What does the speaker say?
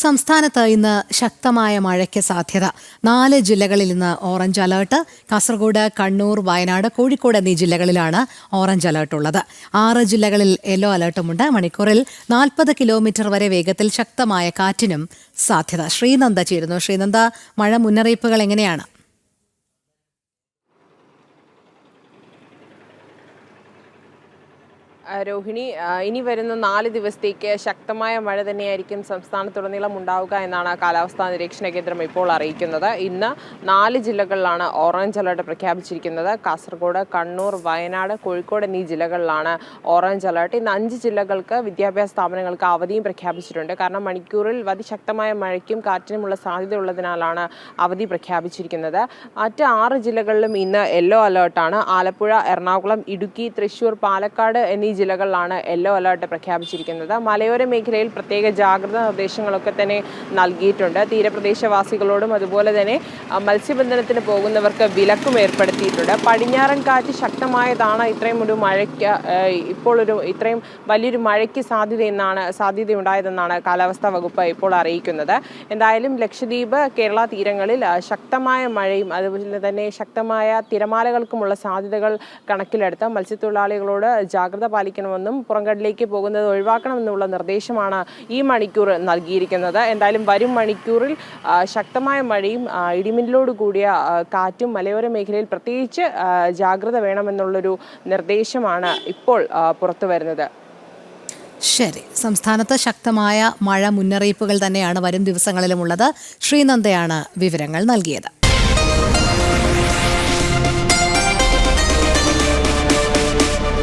സംസ്ഥാനത്ത് ഇന്ന് ശക്തമായ മഴയ്ക്ക് സാധ്യത. നാല് ജില്ലകളിൽ ഇന്ന് ഓറഞ്ച് അലേർട്ട്. കാസർഗോഡ് കണ്ണൂർ വയനാട് കോഴിക്കോട് എന്നീ ജില്ലകളിലാണ് ഓറഞ്ച് അലേർട്ട് ഉള്ളത്. ആറ് ജില്ലകളിൽ യെല്ലോ അലേർട്ടുമുണ്ട്. മണിക്കൂറിൽ നാൽപ്പത് കിലോമീറ്റർ വരെ വേഗത്തിൽ ശക്തമായ കാറ്റിനും സാധ്യത. ശ്രീനന്ദ ചേരുന്നു. ശ്രീനന്ദ മഴ മുന്നറിയിപ്പുകൾ എങ്ങനെയാണ്? രോഹിണി ഇനി വരുന്ന നാല് ദിവസത്തേക്ക് ശക്തമായ മഴ തന്നെയായിരിക്കും സംസ്ഥാനത്തുടനീളം ഉണ്ടാവുക എന്നാണ് കാലാവസ്ഥാ നിരീക്ഷണ കേന്ദ്രം ഇപ്പോൾ അറിയിക്കുന്നത്. ഇന്ന് നാല് ജില്ലകളിലാണ് ഓറഞ്ച് അലർട്ട് പ്രഖ്യാപിച്ചിരിക്കുന്നത്. കാസർഗോഡ് കണ്ണൂർ വയനാട് കോഴിക്കോട് എന്നീ ജില്ലകളിലാണ് ഓറഞ്ച് അലർട്ട്. ഇന്ന് അഞ്ച് ജില്ലകൾക്ക് വിദ്യാഭ്യാസ സ്ഥാപനങ്ങൾക്ക് അവധിയും പ്രഖ്യാപിച്ചിട്ടുണ്ട്. കാരണം മണിക്കൂറിൽ അതിശക്തമായ മഴയ്ക്കും കാറ്റിനുമുള്ള സാധ്യതയുള്ളതിനാലാണ് അവധി പ്രഖ്യാപിച്ചിരിക്കുന്നത്. മറ്റ് ആറ് ജില്ലകളിലും ഇന്ന് യെല്ലോ അലേർട്ടാണ്. ആലപ്പുഴ എറണാകുളം ഇടുക്കി തൃശൂർ പാലക്കാട് എന്നീ ജില്ലകളിലാണ് യെല്ലോ അലേർട്ട് പ്രഖ്യാപിച്ചിരിക്കുന്നത്. മലയോര മേഖലയിൽ പ്രത്യേക ജാഗ്രതാ നിർദ്ദേശങ്ങളൊക്കെ തന്നെ നൽകിയിട്ടുണ്ട്. തീരപ്രദേശവാസികളോടും അതുപോലെ തന്നെ മത്സ്യബന്ധനത്തിന് പോകുന്നവർക്ക് വിലക്കും ഏർപ്പെടുത്തിയിട്ടുണ്ട്. പടിഞ്ഞാറൻ കാറ്റ് ശക്തമായതാണ് ഇത്രയും ഒരു മഴയ്ക്ക് ഇപ്പോൾ ഒരു ഇത്രയും വലിയൊരു മഴയ്ക്ക് സാധ്യതയെന്നാണ് സാധ്യതയുണ്ടായതെന്നാണ് കാലാവസ്ഥാ വകുപ്പ് ഇപ്പോൾ അറിയിക്കുന്നത്. എന്തായാലും ലക്ഷദ്വീപ് കേരള തീരങ്ങളിൽ ശക്തമായ മഴയും അതുപോലെ തന്നെ ശക്തമായ തിരമാലകൾക്കുമുള്ള സാധ്യതകൾ കണക്കിലെടുത്ത് മത്സ്യത്തൊഴിലാളികളോട് ജാഗ്രത പാലിക്കണമെന്നും പുറംകടലിലേക്ക് പോകുന്നത് ഒഴിവാക്കണമെന്നുള്ള നിർദ്ദേശമാണ് ഈ മണിക്കൂർ നൽകിയിരിക്കുന്നത്. എന്തായാലും വരും മണിക്കൂറിൽ ശക്തമായ മഴയും ഇടിമിന്നലോട് കൂടിയ കാറ്റും മലയോര മേഖലയിൽ പ്രത്യേകിച്ച് ജാഗ്രത വേണമെന്നുള്ളൊരു നിർദ്ദേശമാണ് ഇപ്പോൾ പുറത്തു വരുന്നത്. ശരി. സംസ്ഥാനത്ത് ശക്തമായ മഴ മുന്നറിയിപ്പുകൾ തന്നെയാണ് വരും ദിവസങ്ങളിലുമുള്ളത്. ശ്രീനന്ദയാണ് വിവരങ്ങൾ നൽകിയത്.